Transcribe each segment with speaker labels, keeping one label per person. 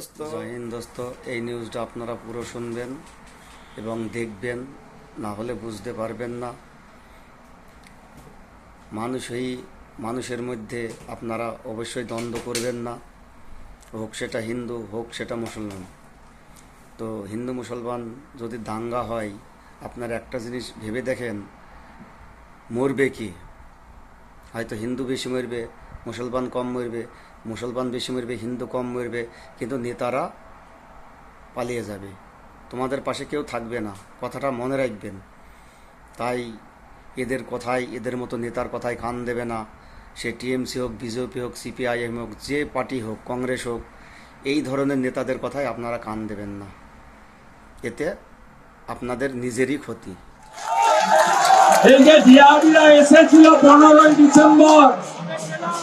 Speaker 1: দোস্ত।
Speaker 2: জয় হিন্দ দোস্ত, এই নিউজটা আপনারা পুরো শুনবেন এবং দেখবেন, না হলে বুঝতে পারবেন না। মানুষই মানুষের মধ্যে আপনারা অবশ্যই দ্বন্দ্ব করবেন না। হোক সেটা হিন্দু, হোক সেটা মুসলমান। তো হিন্দু মুসলমান যদি দাঙ্গা হয়, আপনারা একটা জিনিস ভেবে দেখেন, মরবে কি? হয়তো হিন্দু বেশি মরবে, মুসলমান কম মরবে। মুসলমান বেশি মরবে, হিন্দু কম মরবে, কিন্তু নেতারা পালিয়ে যাবে। তোমাদের পাশে কেউ থাকবে না, কথাটা মনে রাখবেন। তাই এদের কথায় এদের মতো নেতার কথায় কান দেবে না। সে টিএমসি হোক, বিজেপি হোক, সিপিআইএম হোক, যে পার্টি হোক, কংগ্রেস হোক, এই ধরনের নেতাদের কথায় আপনারা কান দেবেন না। এতে আপনাদের নিজেরই ক্ষতি।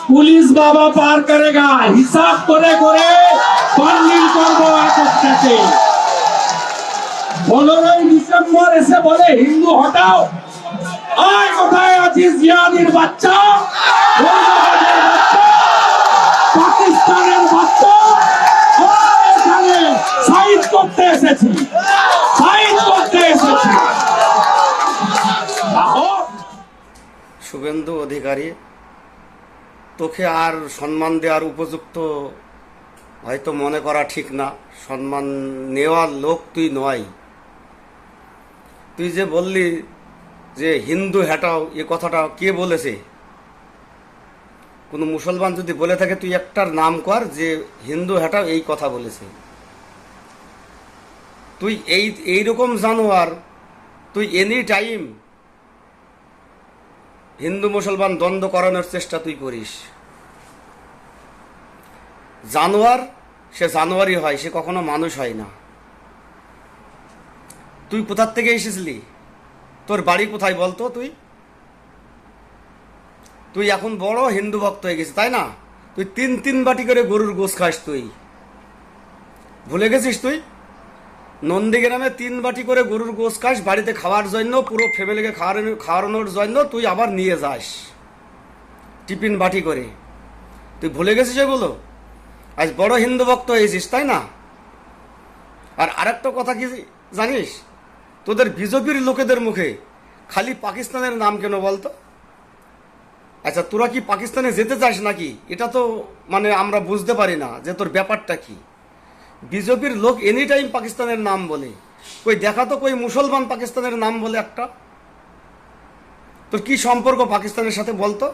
Speaker 3: পুলিশ বাবা পার করেগা, হিসাব করে করে পনেরোই ডিসেম্বর এসে বলে, হিন্দু হটাও। আয় কোথায় আছিস, জিয়াদির বাচ্চা?
Speaker 2: শুভেন্দু অধিকারী, তোকে আর সম্মান দেওয়ার উপযুক্ত হয়তো মনে করা ঠিক না। সম্মান নেওয়ার লোক তুই নয়। তুই যে বললি যে হিন্দু হ্যাটাও এ কথাটা কে বলেছে? কোনো মুসলমান যদি বলে থাকে, তুই একটার নাম কর যে হিন্দু হ্যাটাও এই কথা বলেছে। তুই এই এইরকম জানোয়ার, তুই এনি টাইম হিন্দু মুসলমান দ্বন্দ্ব করানোর চেষ্টা তুই করিস। জানোয়ার, সে জানোয়ারই হয়, সে কখনো মানুষ হয় না। তুই কোথার থেকে এসেছিলি? তোর বাড়ি কোথায় বলতো তুই? তুই এখন বড় হিন্দু ভক্ত হয়ে গেছিস, তাই না? তুই তিন তিন বাটি করে গরুর গোস খাস তুই। ভুলে গেছিস তুই? নন্দীগ্রামে তিন বাটি করে গরুর গোস খাস, বাড়িতে খাওয়ার জন্য, পুরো ফ্যামিলিকে খাওয়ানো খাওয়ানোর জন্য তুই আবার নিয়ে যাস। টিফিন বাটি করে। তুই ভুলে গেছিস এগুলো? আজ বড় হিন্দু ভক্ত হয়েছিস, তাই না? আর আরেকটা কথা কি জানিস? তোদের বিজেপির লোকেদের মুখে খালি পাকিস্তানের নাম কেন বলতো? আচ্ছা তোরা কি পাকিস্তানে যেতে চাস নাকি? এটা তো মানে আমরা বুঝতে পারি না যে তোর ব্যাপারটা কি। বিজেপির লোক এনি টাইম পাকিস্তানের নাম বলে। কই, দেখা তো কই মুসলমান পাকিস্তানের নাম বলে একটা। তোর কি সম্পর্ক পাকিস্তানের সাথে বলতো?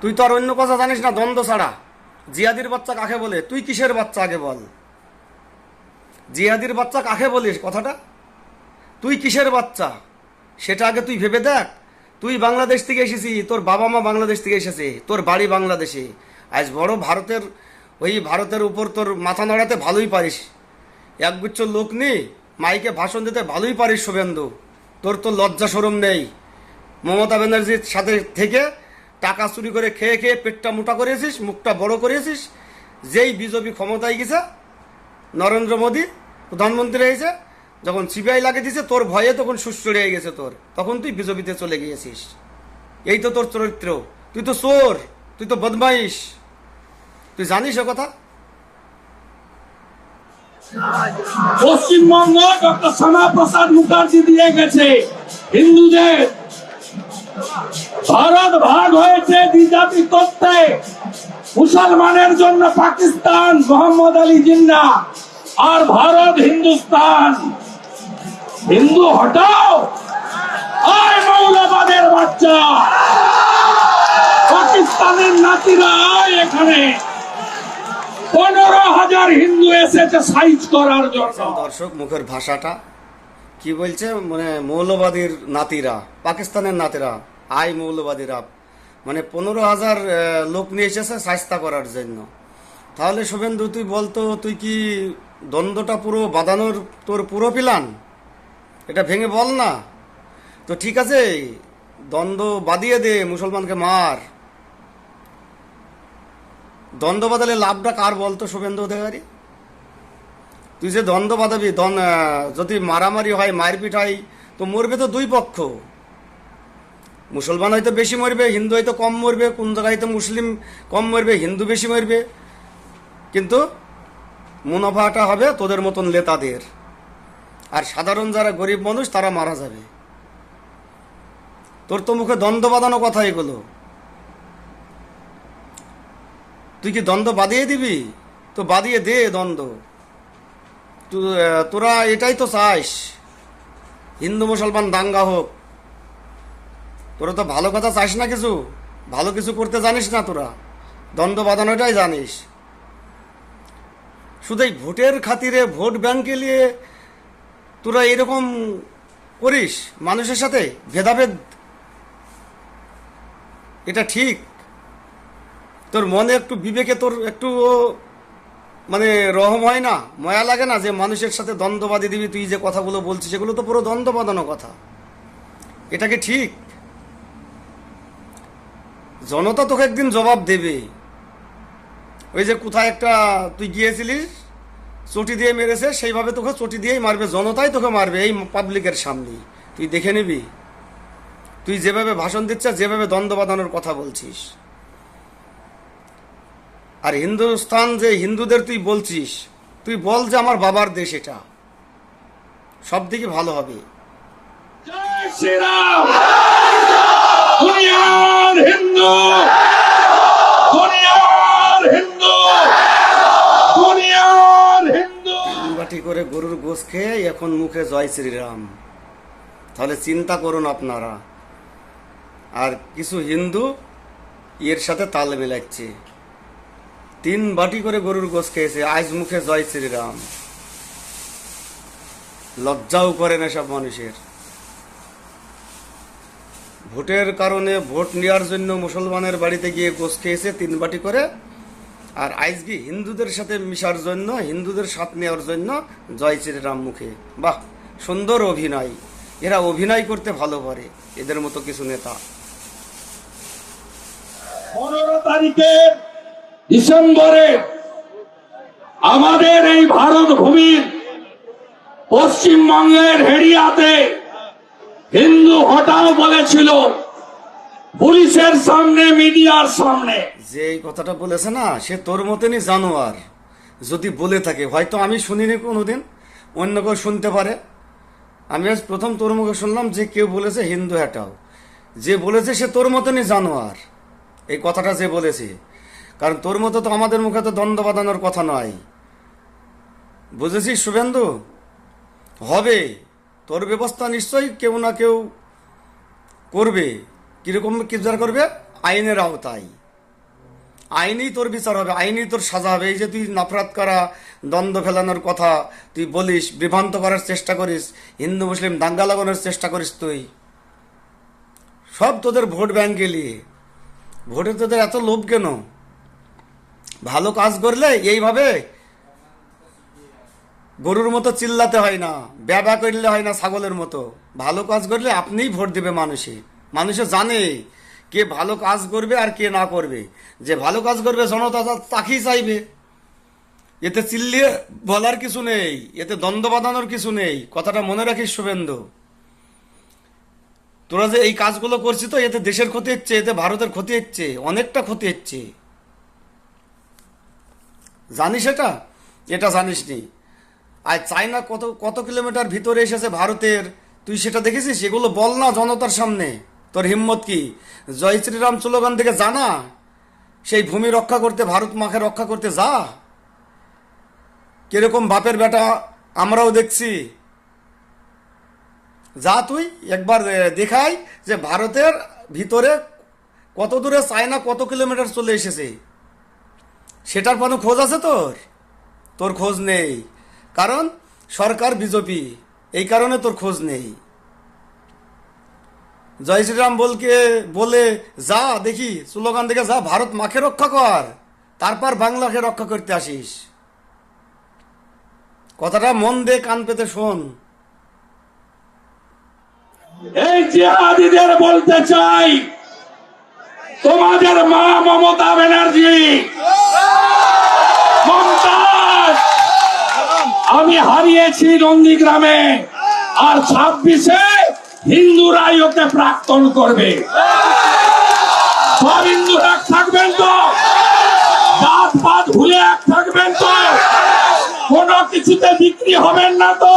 Speaker 2: তুই তো আর অন্য কথা জানিস না, দ্বন্দ্ব ছাড়া। জিয়াদির বাচ্চা কাকে বলে? তুই কিসের বাচ্চা আগে বল। জিয়াদির বাচ্চা কাকে বলিস কথাটা? তুই কিসের বাচ্চা? সেটা আগে তুই ভেবে দেখ। তুই বাংলাদেশ থেকে এসেছি, তোর বাবা মা বাংলাদেশ থেকে এসেছে, তোর বাড়ি বাংলাদেশে। আজ বড় ভারতের ওই ভারতের উপর তোর মাথা নড়াতে ভালোই পারিস। একগুচ্ছ লোক নেই মাইকে ভাষণ দিতে ভালোই পারিস শুভেন্দু। তোর তো লজ্জা সরম নেই। মমতা ব্যানার্জির সাথে থেকে টাকা চুরি করে খেয়ে খেয়ে পেটটা মোটা করেছিস, মুখটা বড় করেছিস, যেই বিজেপি ক্ষমতায় গেছে, নরেন্দ্র মোদী প্রধানমন্ত্রী হয়েছে, যখন সিবিআই লাগিয়ে দিয়েছে, তোর ভয়ে তখন হয়ে গেছে তোর। তখন তুই বিজেপিতে চলে গিয়েছিস। এই তো তোর চরিত্র। তুই তো চোর, তুই তো বদমাইশ। তুই জানিস ও কথা?
Speaker 3: পশ্চিমবঙ্গ ডক্টর শ্যামা প্রসাদ মুখার্জি দিয়ে গেছে। হিন্দুদের ভারত ভাগ হয়েছে দ্বিজাতি করতে। মুসলমানের জন্য পাকিস্তান, মোহাম্মদ আলী জিন্না আর ভারত হিন্দুস্তান। হিন্দু হটাও। আয় মৌলবাদের বাচ্চা। পাকিস্তানের নাতিরা এখানে। পনেরো হাজার হিন্দু এসেছে সাইজ করার জন্য।
Speaker 2: দর্শক মুখের ভাষাটা। কি বলছে? মানে মৌলবাদীর নাতিরা, পাকিস্তানের নাতিরা, আই মৌলবাদীরা মানে পনেরো হাজার লোক নিয়ে এসেছে সাস্তা করার জন্য। তাহলে শুভেন্দু, তুই বলতো, তুই কি দ্বন্দ্বটা পুরো বাঁধানোর তোর পুরো প্ল্যান? এটা ভেঙে বল না। তো ঠিক আছে, দ্বন্দ্ব বাদিয়ে দে, মুসলমানকে মার। দ্বন্দ্ব বাদালে লাভটা কার বলতো শুভেন্দু অধিকারী? তুই যে দ্বন্দ্ব বাঁধাবি যদি মারামারি হয়, মারপিট হয়, তো মরবে তো দুই পক্ষ। মুসলমান হয়তো বেশি মরবে, হিন্দু হয়তো কম মরবে, কোন জায়গায় হয়তো মুসলিম কম মরবে, হিন্দু বেশি মরবে। কিন্তু মুনাফাটা হবে তোদের মতন লেতাদের আর সাধারণ যারা গরিব মানুষ, তারা মারা যাবে। তোর তো মুখে দ্বন্দ্ব বাঁধানো কথা এগুলো। তুই কি দ্বন্দ্ব বাঁধিয়ে দিবি? তো বাঁধিয়ে দে দ্বন্দ্ব। তোরা এটাই তো চাস। হিন্দু, মুসলমান, দাঙ্গা হোক। তোরা তো ভালো কথা চাস না কিছু? ভালো কিছু করতে জানিস না তোরা। দ্বন্দ্ব বাঁধানোটাই জানিস। শুধু এই ভোটের খাতিরে ভোট ব্যাংকে নিয়ে তোরা এরকম করিস মানুষের সাথে? ভেদাভেদ? এটা ঠিক। তোর মনে একটু বিবেকে তোর একটু মানে রহম হয় না? ময়া লাগে না যে মানুষের সাথে দ্বন্দ্ব বাঁধিয়ে দিবি, তুই যে কথাগুলো বলছিস, সেগুলো তো পুরো দ্বন্দ্ব বাঁধানো কথা। এটা কি ঠিক? জনতা তোকে একদিন জবাব দেবে। ওই যে কোথায় একটা তুই গিয়েছিলিস, চটি দিয়ে মেরেছে, সেইভাবে তোকে চটি দিয়েই মারবে, জনতাই তোকে মারবে এই পাবলিকের সামনে। তুই দেখে নিবি। তুই যেভাবে ভাষণ দিচ্ছিস, যেভাবে দ্বন্দ্ব বাঁধানোর কথা বলছিস। আর হিন্দুস্তান যে হিন্দুদের তুই বলছিস তুই বল যে আমার বাবার দেশ এটা। সব দিকে ভালো হবে।
Speaker 3: হিন্দু!
Speaker 2: বাটি করে গরুর গোস খেয়ে এখন মুখে জয় শ্রীরাম। তাহলে চিন্তা করুন আপনারা। আর কিছু হিন্দু এর সাথে তাল মেলাচ্ছে। তিন বাটি করে গরুর গোস খেয়েছে আজ মুখে জয় শ্রীরাম। লজ্জাও করে না সব মানুষের। ভোটের কারণে ভোট নেওয়ার জন্য মুসলমানের বাড়িতে গিয়ে গোস খেয়েছে তিন বাটি করে, আর আজকে হিন্দুদের সাথে মিশার জন্য, হিন্দুদের সাথ নেওয়ার জন্য জয় শ্রীরাম মুখে। বাহ, সুন্দর অভিনয়। এরা অভিনয় করতে ভালো পারে, এদের মতো কিছু নেতা।
Speaker 3: পনেরো তারিখে ডিসেম্বরে আমাদের এই ভারত ভূমির পশ্চিমবঙ্গের হেরিয়াতে হিন্দু হটাও বলেছিল, পুলিশের সামনে, মিডিয়ার সামনে।
Speaker 2: যে কথাটা বলেছে না, সে তোর মতনই জানোয়ার। যদি বলে থাকে, হয়তো আমি শুনিনি কোনোদিন, অন্য কেউ শুনতে পারে। আমি আজ প্রথম তোর মুখে শুনলাম যে কেউ বলেছে হিন্দু হ্যাটাও যে বলেছে সে তোর মতনই জানোয়ার। এই কথাটা যে বলেছে কারণ তোর মতো তো আমাদের মুখে তো দ্বন্দ্ব বাঁধানোর কথা নয়। বুঝেছিস শুভেন্দু? হবে। তোর ব্যবস্থা নিশ্চয়ই কেউ না কেউ করবে। কীরকম কি করবে? আইনের আওতায়। আইনেই তোর বিচার হবে, আইনেই তোর সাজা হবে। এই যে তুই নফরত করা, দ্বন্দ্ব ফেলানোর কথা তুই বলিস, বিভ্রান্ত করার চেষ্টা করিস, হিন্দু, মুসলিম, দাঙ্গা লাগানোর চেষ্টা করিস তুই। সব তোদের ভোট ব্যাংক গেলিয়ে ভোটে তোদের এত লোভ কেন? ভালো কাজ করলে এইভাবে গরুর মতো চিল্লাতে হয় না ব্যবা করলে হয় না ছাগলের মতো। ভালো কাজ করলে আপনিই ভোট দেবে মানুষে। মানুষে জানে কে ভালো কাজ করবে আর কে না করবে। যে ভালো কাজ করবে জনতা তাকেই চাইবে। এতে চিল্লিয়ে বলার কিছু নেই, এতে দ্বন্দ্ব বাঁধানোর কিছু নেই। কথাটা মনে রাখিস শুভেন্দু। তোরা যে এই কাজগুলো করছি তো, এতে দেশের ক্ষতি হচ্ছে, এতে ভারতের ক্ষতি হচ্ছে, অনেকটা ক্ষতি হচ্ছে। জানিস এটা? এটা জানিস নি আর চায়না কত কত কিলোমিটার ভিতরে এসেছে ভারতের? তুই সেটা দেখেছিস? এগুলো বল না জনতার সামনে। তোর হিম্মত কি? জয় শ্রীরাম স্লোগান থেকে জানা সেই ভূমি রক্ষা করতে, ভারত মাকে রক্ষা করতে যা। কীরকম বাপের বেটা আমরাও দেখছি। যা তুই একবার দেখাই যে ভারতের ভিতরে কত দূরে চায়না কত কিলোমিটার চলে এসেছে। সেটার কোনো খোঁজ আছে তোর? তোর খোঁজ নেই। কারণ সরকার বিজেপি, এই কারণে তোর খোঁজ নেই। জয় শ্রীরাম বলকে, বলে, যা, দেখি, স্লোগান দেখে যা, ভারত মাকে রক্ষা কর, তারপর বাংলাকে রক্ষা করতে আসিস। কথাটা মন দে, কান পেতে শোন।
Speaker 3: এই জেহাদিদের বলতে চাই, তোমাদের মা মমতা ব্যানার্জি। আমি হারিয়েছি নন্দীগ্রামে। আর ছাব্বিশে হিন্দুরাই ওকে প্রাক্তন করবে। সব হিন্দু এক থাকবেন তো? জাত পাত ভুলে এক থাকবেন তো? কিছুতে বিক্রি হবেন না তো?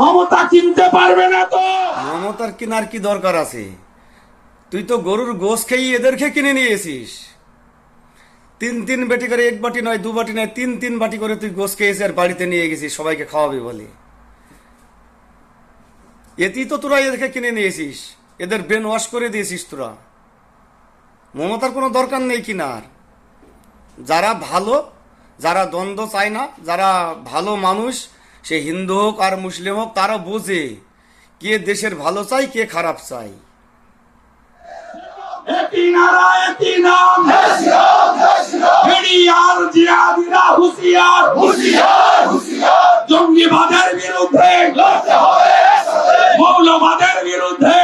Speaker 3: মমতা কিনতে পারবে না তো?
Speaker 2: মমতার কেনার কি দরকার আছে? তুই তো গরুর গোস খেয়ে এদেরকে কিনে নিয়েছিস তিন তিন বাটি করে, এক বাটি নয়, দু বাটি নয়, তিন তিন বাটি করে তুই গোস খেয়েছিস আর বাড়িতে নিয়ে গেছিস, সবাইকে খাওয়াবি বলে। এতেই তো তোরা এদেরকে কিনে নিয়েছিস এদের ব্রেন ওয়াশ করে দিয়েছিস তোরা। মমতার কোনো দরকার নেই কিনার যারা ভালো, যারা দ্বন্দ্ব চায় না, যারা ভালো মানুষ, সে হিন্দু হোক আর মুসলিম হোক, তারা বোঝে কে দেশের ভালো চাই কে খারাপ চাই
Speaker 3: একই নারা একই নাম হেডিয়ার জিয়াদিরা হুঁশিয়ার জঙ্গিবাদের বিরুদ্ধে মৌলবাদের বিরুদ্ধে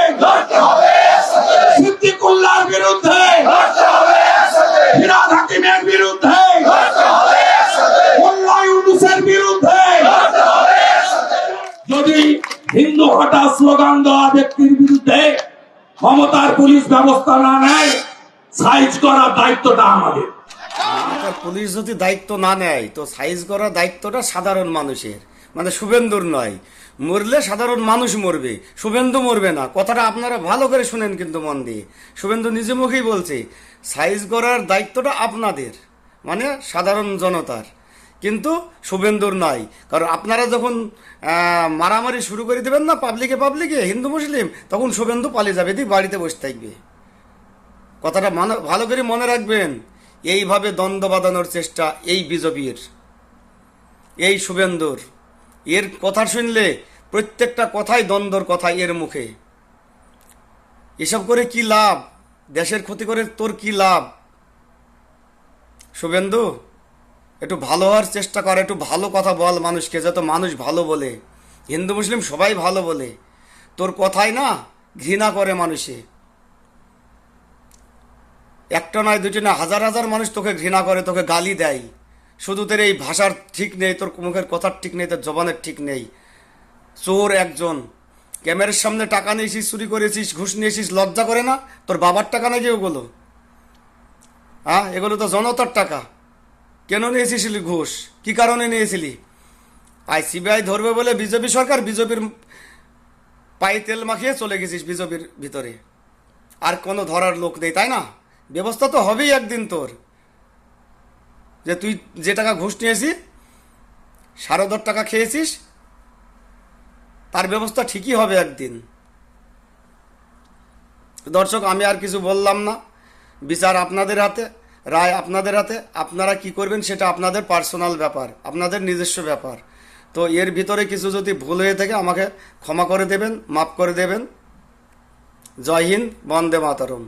Speaker 3: সিদ্দিকুল্লার বিরুদ্ধে ফিরাদ হাকিমের বিরুদ্ধে মোল্লা ইউনুসের বিরুদ্ধে যদি হিন্দু হঠাৎ স্লোগান দেওয়া ব্যক্তির বিরুদ্ধে ক্ষমতার পুলিশ ব্যবস্থা না নেয় সাইজ করার দায়িত্বটা আমাদের।
Speaker 2: পুলিশ যদি দায়িত্ব না নেয়, তো সাইজ করার দায়িত্বটা সাধারণ মানুষের। মানে শুভেন্দুর নয়। মরলে সাধারণ মানুষ মরবে, শুভেন্দু মরবে না। কথাটা আপনারা ভালো করে শুনেন কিন্তু মন দিয়ে। শুভেন্দু নিজে মুখেই বলছে সাইজ করার দায়িত্বটা আপনাদের মানে সাধারণ জনতার। কিন্তু শুভেন্দুর নয়। কারণ আপনারা যখন মারামারি শুরু করে দেবেন না পাবলিকে পাবলিকে হিন্দু, মুসলিম, তখন শুভেন্দু পালিয়ে যাবে দিয়ে বাড়িতে বসে থাকবে। কথাটা মানে- ভালো করে মনে রাখবেন, এইভাবে দ্বন্দ্ব বাঁধানোর চেষ্টা এই বিজেপির, এই শুভেন্দুর। এর কথা শুনলে প্রত্যেকটা কথাই দ্বন্দ্বর কথা এর মুখে। এসব করে কি লাভ? দেশের ক্ষতি করে তোর কি লাভ? শুভেন্দু? একটু ভালো হওয়ার চেষ্টা কর, একটু ভালো কথা বল মানুষকে, যত মানুষ ভালো বলে। হিন্দু, মুসলিম সবাই ভালো বলে। তোর কথাই না ঘৃণা করে মানুষে। একটা নয় দুটি না হাজার হাজার মানুষ তোকে ঘৃণা করে, তোকে গালি দেয়। শুধু তোর এই ভাষার ঠিক নেই, তোর মুখের কথার ঠিক নেই, তোর জবানের ঠিক নেই। চোর একজন। ক্যামেরার সামনে টাকা নিয়েছিস, চুরি করেছিস, ঘুষ নিয়েছিস, লজ্জা করে না? তোর বাবার টাকা নাকি ওগুলো? হ্যাঁ এগুলো তো জনতার টাকা। কেন নিয়েছিলি ঘুষ? কি কারণে নিয়েছিলি? আই সিবিআই ধরবে বলে বিজেপি সরকার বিজেপির পায়ে তেল মাখিয়ে চলে গেছিস বিজেপির ভিতরে। আর কোনো ধরার লোক নেই, তাই না? ব্যবস্থা তো হবেই একদিন তোর। যে তুই যে টাকা ঘুষ নিয়েছিস সারদর টাকা খেয়েছিস, তার ব্যবস্থা ঠিকই হবে একদিন। দর্শক, আমি আর কিছু বললাম না। বিচার আপনাদের হাতে। রায় আপনাদের হাতে, আপনারা কি করবেন সেটা আপনাদের পার্সোনাল ব্যাপার, আপনাদের নিজস্ব ব্যাপার। তো এর ভিতরে কিছু যদি ভুল হয়ে থাকে, আমাকে ক্ষমা করে দেবেন, মাফ করে দেবেন। জয় হিন্দ, বন্দে মাতরম।